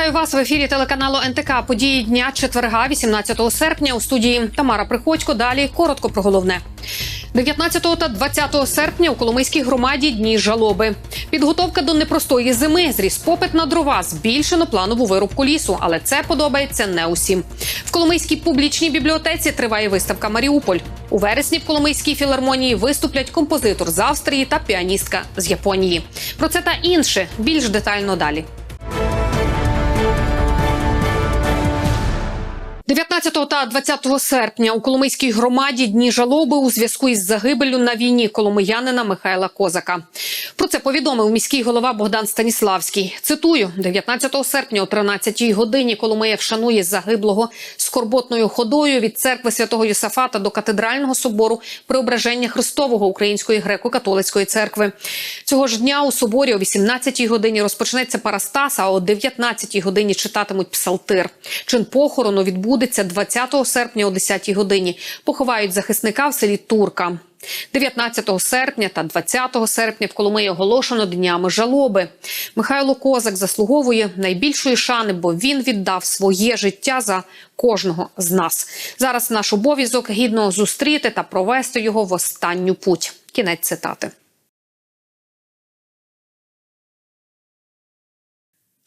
Вітаю вас в ефірі телеканалу НТК. Події дня четверга, 18 серпня. У студії Тамара Приходько. Далі коротко про головне. 19 та 20 серпня у Коломийській громаді дні жалоби. Підготовка до непростої зими. Зріс попит на дрова, збільшено планову вирубку лісу, але це подобається не усім. В Коломийській публічній бібліотеці триває виставка Маріуполь. У вересні в Коломийській філармонії виступлять композитор з Австрії та піаністка з Японії. Про це та інше більш детально далі. 19 та 20 серпня у Коломийській громаді дні жалоби у зв'язку із загибеллю на війні коломиянина Михайла Козака. Про це повідомив міський голова Богдан Станіславський. Цитую: 19 серпня о 13 годині Коломия вшанує загиблого скорботною ходою від церкви святого Йосафата до катедрального собору Преображення Христового Української греко-католицької церкви. Цього ж дня у соборі о 18 годині розпочнеться парастас, а о 19 годині читатимуть псалтир. Чин похорону відбудеться 20 серпня о 10 годині. Поховають захисника в селі Турка. 19 серпня та 20 серпня в Коломиї оголошено днями жалоби. Михайло Козак заслуговує найбільшої шани, бо він віддав своє життя за кожного з нас. Зараз наш обов'язок гідно зустріти та провести його в останню путь. Кінець цитати.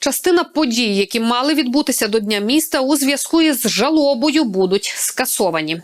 Частина подій, які мали відбутися до Дня міста, у зв'язку із жалобою будуть скасовані.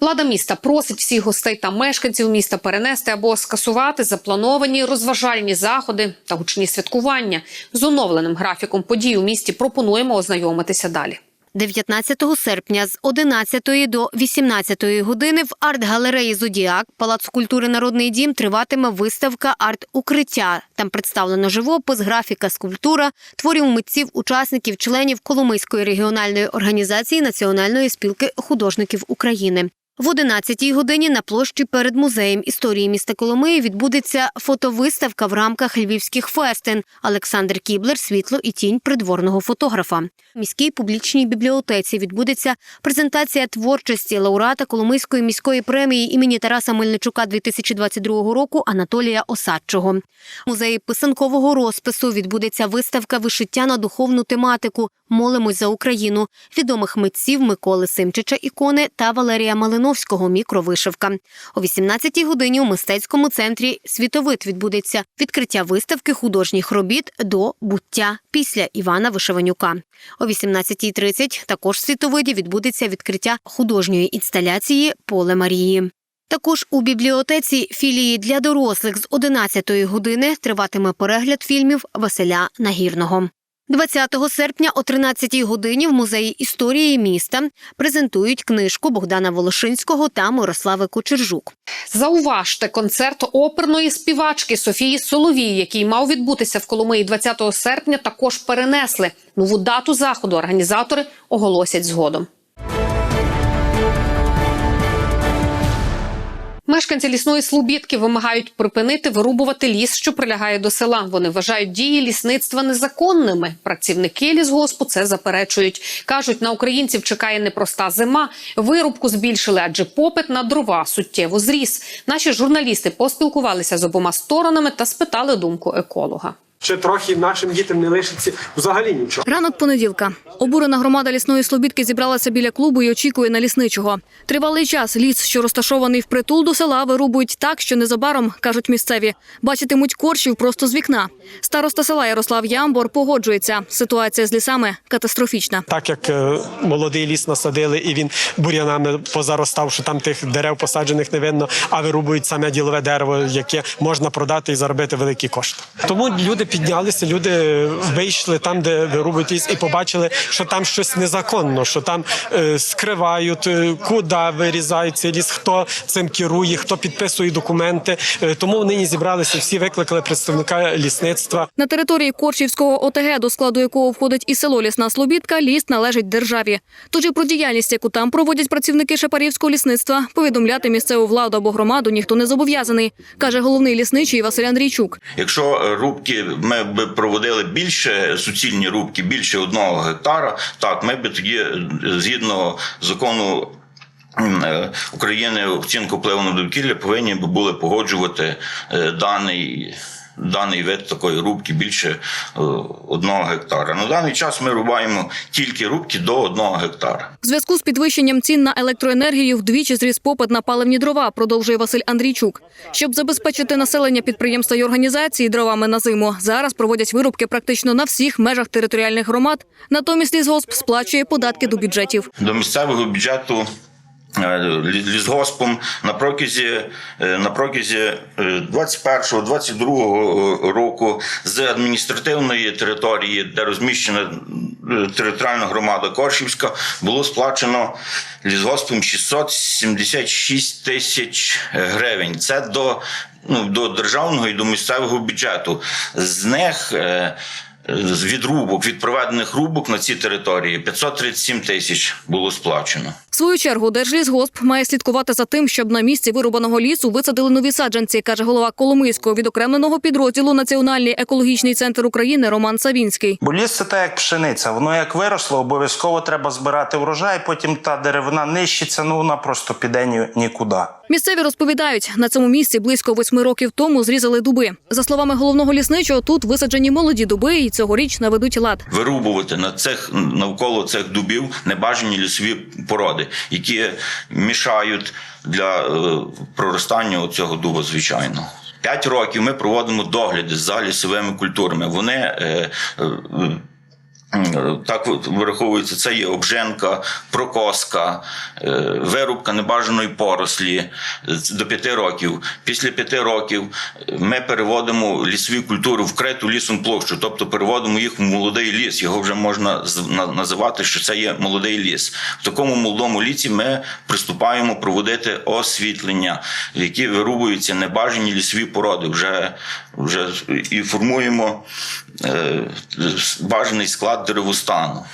Влада міста просить всіх гостей та мешканців міста перенести або скасувати заплановані розважальні заходи та гучні святкування. З оновленим графіком подій у місті пропонуємо ознайомитися далі. 19 серпня з 11 до 18 години в арт-галереї Зодіак Палац культури Народний дім триватиме виставка арт-укриття. Там представлено живопис, графіка, скульптура, творів митців, учасників, членів Коломийської регіональної організації Національної спілки художників України. В 11-й годині на площі перед музеєм історії міста Коломиї відбудеться фотовиставка в рамках львівських фестин. Олександр Кіблер Світло і тінь придворного фотографа. В міській публічній бібліотеці відбудеться презентація творчості лауреата Коломийської міської премії імені Тараса Мельничука 2022 року Анатолія Осадчого. В музеї писанкового розпису відбудеться виставка вишиття на духовну тематику Молимось за Україну відомих митців Миколи Симчича ікони та Валерія Малиновського мікровишивка. О 18-й годині у мистецькому центрі Світовид відбудеться відкриття виставки художніх робіт до буття після Івана Вишиванюка. О 18.30 також в світовиді відбудеться відкриття художньої інсталяції Поле Марії. Також у бібліотеці філії для дорослих з 11-ї години триватиме перегляд фільмів Василя Нагірного. 20 серпня о 13-й годині в музеї історії міста презентують книжку Богдана Волошинського та Мирослави Кочержук. Зауважте концерт оперної співачки Софії Соловій, який мав відбутися в Коломиї 20 серпня, також перенесли. Нову дату заходу організатори оголосять згодом. Мешканці лісної слубідки вимагають припинити вирубувати ліс, що прилягає до села. Вони вважають дії лісництва незаконними. Працівники лісгоспу це заперечують. кажуть, на українців чекає непроста зима. Вирубку збільшили, адже попит на дрова суттєво зріс. Наші журналісти поспілкувалися з обома сторонами та спитали думку еколога. Ще трохи нашим дітям не лишиться взагалі нічого. Ранок понеділка. Обурена громада лісної слобідки зібралася біля клубу і очікує на лісничого. Тривалий час ліс, що розташований впритул до села, вирубують так, що незабаром, кажуть місцеві, бачитимуть корчів просто з вікна. Староста села Ярослав Ямбор погоджується. Ситуація з лісами катастрофічна. Так як е, молодий ліс насадили, і він бур'янами позаростав, що там тих дерев посаджених не видно, а вирубують саме ділове дерево, яке можна продати і заробити великі кошти. Тому люди піднялися, люди вийшли там, де вирубують ліс, і побачили, що там щось незаконно, що там е, скривають, е, куди вирізають цей ліс, хто цим керує, хто підписує документи. Е, тому нині зібралися всі, викликали представника лісництва. На території Корчівського ОТГ, до складу якого входить і село Лісна Слобідка, ліс належить державі. Тож і про діяльність, яку там проводять працівники Шепарівського лісництва, повідомляти місцеву владу або громаду ніхто не зобов'язаний, каже головний лісничий Василь Андрійчук. Якщо е, рубки ми б проводили більше суцільні рубки, більше одного гектара, так ми б тоді е, згідно закону. е, України оцінку впливу на довкілля повинні були погоджувати е, даний даний вид такої рубки більше е, одного гектара. На даний час ми рубаємо тільки рубки до одного гектара. В зв'язку з підвищенням цін на електроенергію вдвічі зріс попит на паливні дрова, продовжує Василь Андрійчук. Щоб забезпечити населення підприємства й організації дровами на зиму, зараз проводять вирубки практично на всіх межах територіальних громад. Натомість лісгосп сплачує податки до бюджетів. до місцевого бюджету. Е, лі- Лісгоспом на протязі, е, на протязі 21-22 року з адміністративної території, де розміщена е, територіальна громада Коршівська, було сплачено лісгоспом 676 тисяч гривень. Це до, ну, до державного і до місцевого бюджету. З них з відрубок, від проведених рубок на цій території 537 тисяч було сплачено. В свою чергу Держлісгосп має слідкувати за тим, щоб на місці вирубаного лісу висадили нові саджанці, каже голова Коломийського відокремленого підрозділу Національний екологічний центр України Роман Савінський. Бо ліс це так як пшениця. Воно як виросло, обов'язково треба збирати врожай. Потім та деревина нищиться, ну вона просто піде ні, нікуди. Місцеві розповідають, на цьому місці близько восьми років тому зрізали дуби. За словами головного лісничого, тут висаджені молоді дуби і цьогоріч наведуть лад. Вирубувати на цих навколо цих дубів небажані лісові породи, які мішають для е, проростання цього дуба, звичайно. П'ять років ми проводимо догляди за лісовими культурами. Вони е, е, так от вираховується, це є обженка, прокоска, е, вирубка небажаної порослі до п'яти років. Після п'яти років ми переводимо лісові культури вкриту лісом площу, тобто переводимо їх в молодий ліс. Його вже можна називати, що це є молодий ліс. В такому молодому лісі ми приступаємо проводити освітлення, які вирубуються небажані лісові породи. Вже, вже і формуємо е, бажаний склад деревостану.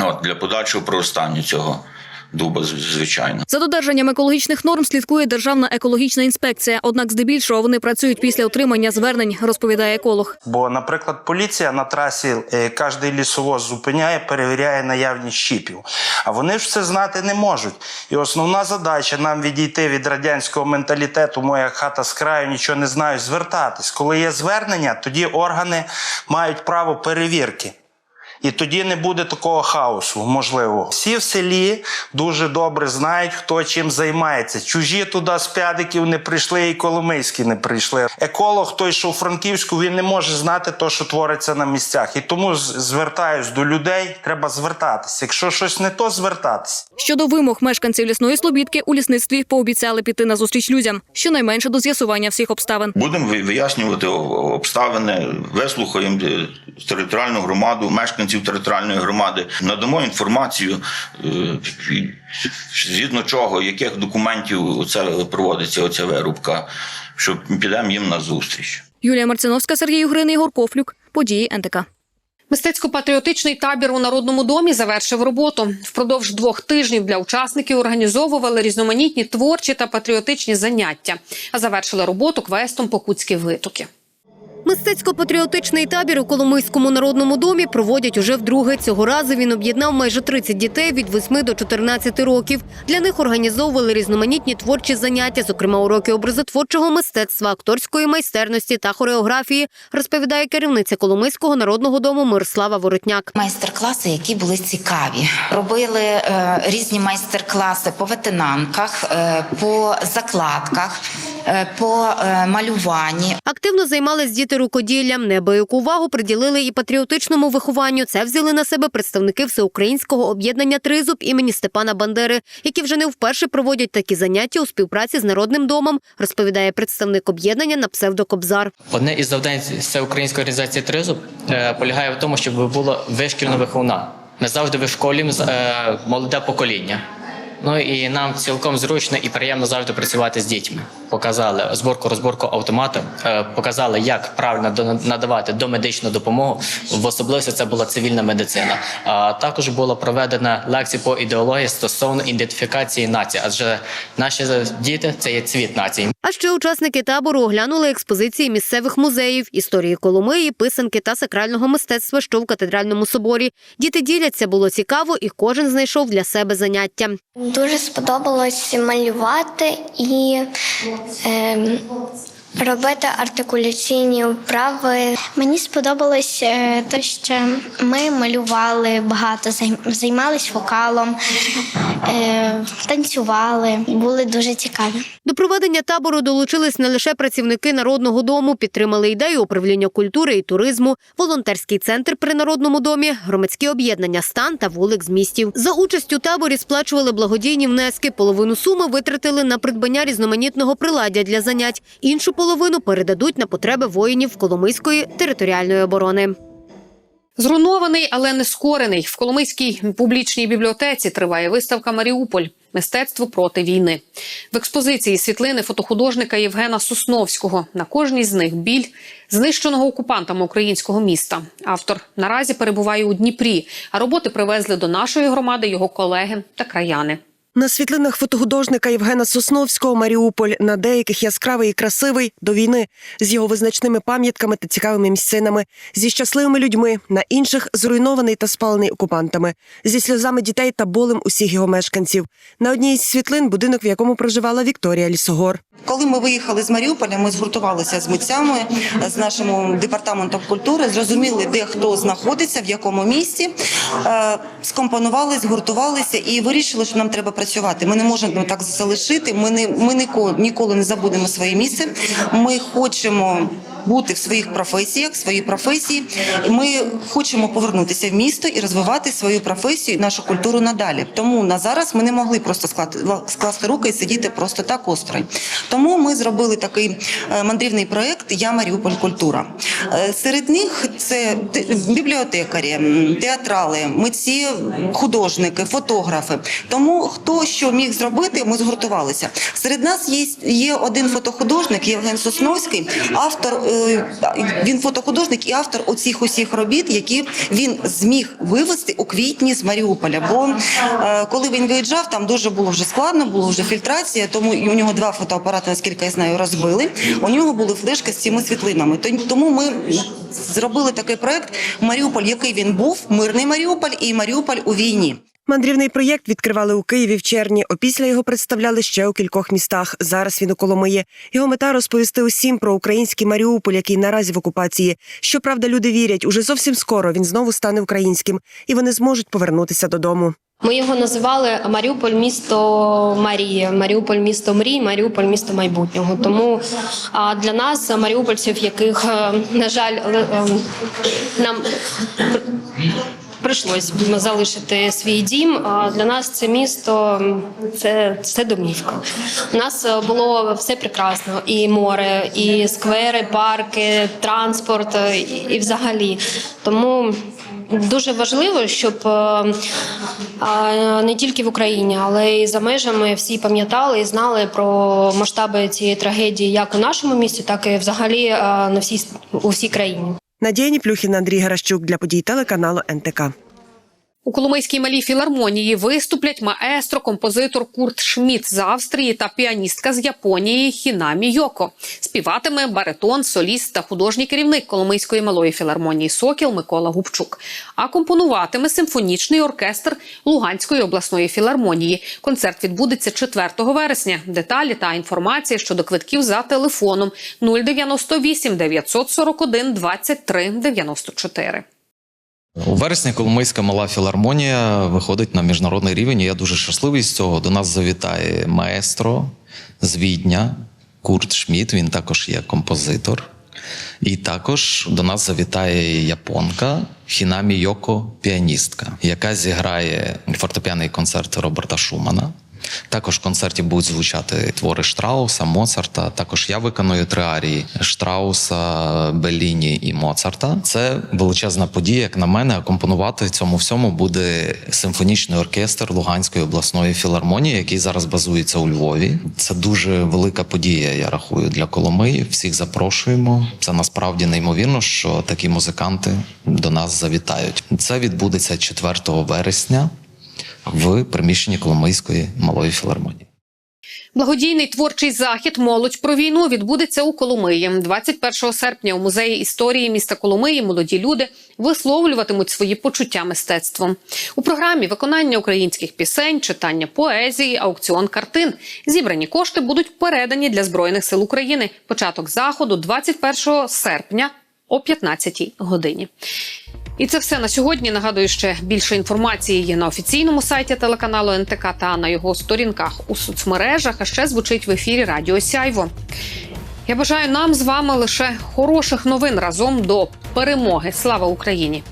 От, для подальшого проростання цього дуба, звичайно. За додержанням екологічних норм слідкує Державна екологічна інспекція. Однак, здебільшого вони працюють після отримання звернень, розповідає еколог. Бо, наприклад, поліція на трасі е, кожний лісовоз зупиняє, перевіряє наявність щіпів. А вони ж це знати не можуть. І основна задача нам відійти від радянського менталітету, моя хата з краю, нічого не знаю, звертатись. Коли є звернення, тоді органи мають право перевірки. І тоді не буде такого хаосу, можливо. Всі в селі дуже добре знають, хто чим займається. Чужі туди з п'ядиків не прийшли, і Коломийські не прийшли. Еколог, той, що у Франківську, він не може знати те, що твориться на місцях. І тому звертаюсь до людей, треба звертатися. Якщо щось не то, звертатися. Щодо вимог мешканців лісної слобідки, у лісництві пообіцяли піти на зустріч людям, щонайменше до з'ясування всіх обставин. Будемо вияснювати обставини, вислухаємо е, територіальну громаду, мешканців територіальної громади, надамо інформацію, е, згідно чого, яких документів це проводиться оця вирубка, що підемо їм на зустріч. Юлія Марциновська, Сергій Угрин, Ігор Кофлюк. Події НТК. Мистецько-патріотичний табір у народному домі завершив роботу. Впродовж двох тижнів для учасників організовували різноманітні творчі та патріотичні заняття, а завершили роботу квестом Покутські витоки. Мистецько-патріотичний табір у Коломийському народному домі проводять уже вдруге. Цього разу він об'єднав майже 30 дітей від 8 до 14 років. Для них організовували різноманітні творчі заняття, зокрема уроки образотворчого мистецтва, акторської майстерності та хореографії, розповідає керівниця Коломийського народного дому Мирослава Воротняк. Майстер-класи, які були цікаві. Робили е, різні майстер-класи по ветенанках, е, по закладках, е, по е, малюванні. Активно займались діти рукоділлям. Неабияку увагу приділили і патріотичному вихованню. Це взяли на себе представники всеукраїнського об'єднання Тризуб імені Степана Бандери, які вже не вперше проводять такі заняття у співпраці з народним домом, розповідає представник об'єднання на псевдокобзар. Одне із завдань всеукраїнської організації Тризуб е, полягає в тому, щоб було вишкільно виховна. Ми завжди вишколюємо е, молоде покоління. Ну і нам цілком зручно і приємно завжди працювати з дітьми. Показали зборку розборку автомату, е, показали, як правильно надавати домедичну допомогу. В особливості це була цивільна медицина. А також була проведена лекція по ідеології стосовно ідентифікації нації, адже наші діти це є цвіт нації. А ще учасники табору оглянули експозиції місцевих музеїв, історії Коломиї, писанки та сакрального мистецтва, що в катедральному соборі. Діти діляться, було цікаво, і кожен знайшов для себе заняття. Дуже сподобалось малювати і ем, робити артикуляційні вправи. Мені сподобалось е, те, що ми малювали багато, займ- займались вокалом, е, танцювали, були дуже цікаві. До проведення табору долучились не лише працівники народного дому, підтримали ідею управління культури і туризму, волонтерський центр при народному домі, громадські об'єднання стан та вулик з містів. За участь у таборі сплачували благодійні внески. Половину суми витратили на придбання різноманітного приладдя для занять. Іншу половину передадуть на потреби воїнів Коломийської територіальної оборони. Зруйнований, але не скорений. В Коломийській публічній бібліотеці триває виставка Маріуполь. Мистецтво проти війни в експозиції світлини фотохудожника Євгена Сосновського. На кожній з них біль знищеного окупантами українського міста. Автор наразі перебуває у Дніпрі, а роботи привезли до нашої громади його колеги та краяни. На світлинах фотохудожника Євгена Сосновського Маріуполь. На деяких яскравий і красивий до війни. З його визначними пам'ятками та цікавими місцинами, зі щасливими людьми, на інших зруйнований та спалений окупантами, зі сльозами дітей та болем усіх його мешканців. На одній із світлин будинок, в якому проживала Вікторія Лісогор. Коли ми виїхали з Маріуполя, ми згуртувалися з митцями з нашим департаментом культури, зрозуміли, де хто знаходиться, в якому місці, е, скомпонували, згуртувалися і вирішили, що нам треба працювати. Ми не можемо так залишити. Ми не ми ніколи не забудемо своє місце. Ми хочемо. Бути в своїх професіях, в своїй професії, ми хочемо повернутися в місто і розвивати свою професію, нашу культуру надалі. Тому на зараз ми не могли просто скласти, руки і сидіти просто так осторонь. Тому ми зробили такий е, мандрівний проект Я Маріуполь культура. Е, Серед них це бібліотекарі, театрали, митці, художники, фотографи. Тому хто що міг зробити, ми згуртувалися. Серед нас є, є один фотохудожник Євген Сосновський, автор. Він фотохудожник і автор оцих усіх робіт, які він зміг вивезти у квітні з Маріуполя. Бо е, коли він виїжджав, там дуже було вже складно, було вже фільтрація. Тому у нього два фотоапарати, наскільки я знаю, розбили. У нього були флешки з цими світлинами. Тому ми зробили такий проект Маріуполь, який він був, мирний Маріуполь і Маріуполь у війні. Мандрівний проєкт відкривали у Києві в червні. Опісля його представляли ще у кількох містах. Зараз він у Коломиї. Його мета розповісти усім про український Маріуполь, який наразі в окупації. Щоправда, люди вірять, уже зовсім скоро він знову стане українським, і вони зможуть повернутися додому. Ми його називали Маріуполь місто Марії, Маріуполь місто мрій, Маріуполь місто майбутнього. Тому а, для нас, маріупольців, яких, е, на жаль, ем, нам прийшлось залишити свій дім. Для нас це місто це, це домівка. У нас е, було все прекрасно: і море, і сквери, парки, транспорт, е, і, і взагалі. Тому. Дуже важливо, щоб е, не тільки в Україні, але й за межами всі пам'ятали і знали про масштаби цієї трагедії як у нашому місті, так і взагалі на всій у всій країні. Надія Ніплюхіна, Андрій Гаращук для подій телеканалу НТК. У Коломийській малій філармонії виступлять маестро, композитор Курт Шмідт з Австрії та піаністка з Японії Хінамі Йоко. Співатиме баритон, соліст та художній керівник Коломийської малої філармонії Сокіл Микола Губчук. А компонуватиме симфонічний оркестр Луганської обласної філармонії. Концерт відбудеться 4 вересня. Деталі та інформація щодо квитків за телефоном 098 941 23 94. У вересні Коломийська мала філармонія виходить на міжнародний рівень. і Я дуже щасливий з цього. До нас завітає маестро з Відня Курт Шміт. Він також є композитор. І також до нас завітає японка Хінамі Йоко, піаністка, яка зіграє фортепіаний концерт Роберта Шумана. Також в концерті будуть звучати твори Штрауса, Моцарта. Також я виконую три арії Штрауса, Беліні і Моцарта. Це величезна подія, як на мене. Акомпонувати цьому всьому буде симфонічний оркестр Луганської обласної філармонії, який зараз базується у Львові. Це дуже велика подія. Я рахую для Коломиї. Всіх запрошуємо. Це насправді неймовірно, що такі музиканти до нас завітають. Це відбудеться 4 вересня в приміщенні Коломийської малої філармонії. Благодійний творчий захід Молодь про війну відбудеться у Коломиї. 21 серпня у музеї історії міста Коломиї молоді люди висловлюватимуть свої почуття мистецтвом. У програмі виконання українських пісень, читання поезії, аукціон картин. Зібрані кошти будуть передані для збройних сил України. Початок заходу 21 серпня о 15 годині. І це все на сьогодні. Нагадую, ще більше інформації є на офіційному сайті телеканалу НТК та на його сторінках у соцмережах. А ще звучить в ефірі Радіо Сяйво. Я бажаю нам з вами лише хороших новин разом до перемоги. Слава Україні!